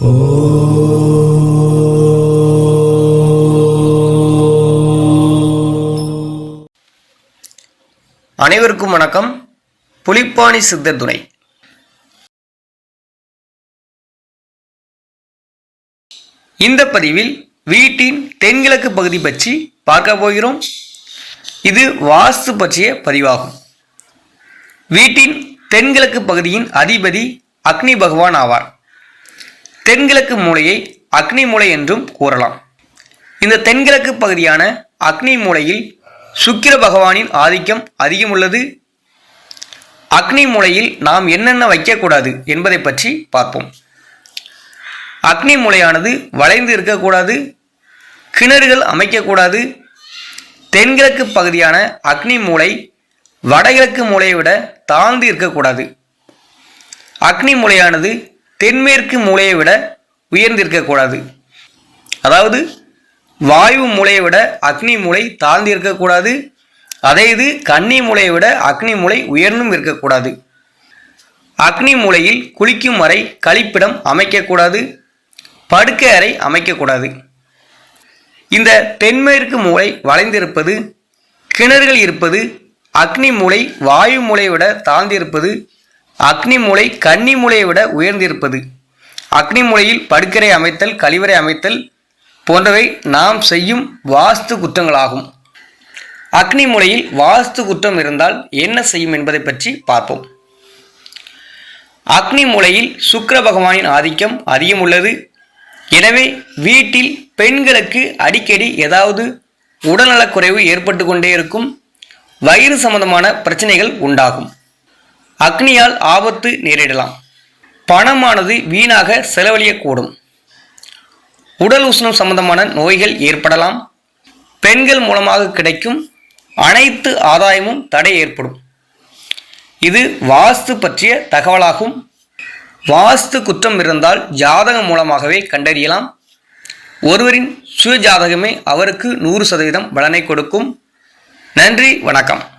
அனைவருக்கும் வணக்கம். புலிப்பாணி சித்த துணை இந்த பதிவில் வீட்டின் தென்கிழக்கு பகுதி பற்றி பார்க்க போகிறோம். இது வாஸ்து பற்றிய பதிவாகும். வீட்டின் தென்கிழக்கு பகுதியின் அதிபதி அக்னி பகவான் ஆவார். தென்கிழக்கு மூலையை அக்னி மூலை என்றும் கூறலாம். இந்த தென்கிழக்கு பகுதியான அக்னி மூலையில் சுக்கிர பகவானின் ஆதிக்கம் அதிகம் உள்ளது அக்னி மூலையில் நாம் என்னென்ன வைக்கக்கூடாது என்பதை பற்றி பார்ப்போம். அக்னி மூலையானது வளைந்து இருக்கக்கூடாது. கிணறுகள் அமைக்கக்கூடாது. தென்கிழக்கு பகுதியான அக்னி மூலை வடகிழக்கு மூலையை விட தாழ்ந்து இருக்கக்கூடாது. அக்னி மூலையானது தென்மேற்கு மூலையை விட உயர்ந்திருக்கக்கூடாது அதாவது வாயு மூலையை விட அக்னி மூலை தாழ்ந்து இருக்கக்கூடாது அதே இது கன்னி மூலையை விட அக்னி மூலை உயர்ந்தும் இருக்கக்கூடாது அக்னி மூலையில் குளிக்கும் அறை கழிப்பிடம் அமைக்கக்கூடாது படுக்கை அறை அமைக்கக்கூடாது இந்த தென்மேற்கு மூலை வளைந்திருப்பது கிணறுகள் இருப்பது அக்னி மூலை வாயு மூலையை விட தாழ்ந்திருப்பது அக்னி கன்னிமூலையை கன்னி விட உயர்ந்திருப்பது. அக்னி மூலையில் படுக்கரை அமைத்தல் கழிவறை அமைத்தல் போன்றவை நாம் செய்யும் வாஸ்து குற்றங்களாகும். அக்னிமூலையில் வாஸ்து குற்றம் இருந்தால் என்ன செய்யும் என்பதை பற்றி பார்ப்போம். அக்னி மூலையில் பகவானின் ஆதிக்கம் அதிகம் உள்ளது. எனவே வீட்டில் பெண்களுக்கு அடிக்கடி ஏதாவது உடல்நலக்குறைவு ஏற்பட்டு கொண்டே இருக்கும். வயிறு சம்பந்தமான பிரச்சனைகள் உண்டாகும். அக்னியால் ஆபத்து நேரிடலாம். பணமானது வீணாக செலவழியக்கூடும். உடல் உஷ்ணம் சம்பந்தமான நோய்கள் ஏற்படலாம். பெண்கள் மூலமாக கிடைக்கும் அனைத்து ஆதாயமும் தடை ஏற்படும். இது வாஸ்து பற்றிய தகவலாகும். வாஸ்து குற்றம் இருந்தால் ஜாதகம் மூலமாகவே கண்டறியலாம். ஒருவரின் சுய ஜாதகமே அவருக்கு நூறு சதவீதம் பலனை கொடுக்கும். நன்றி வணக்கம்.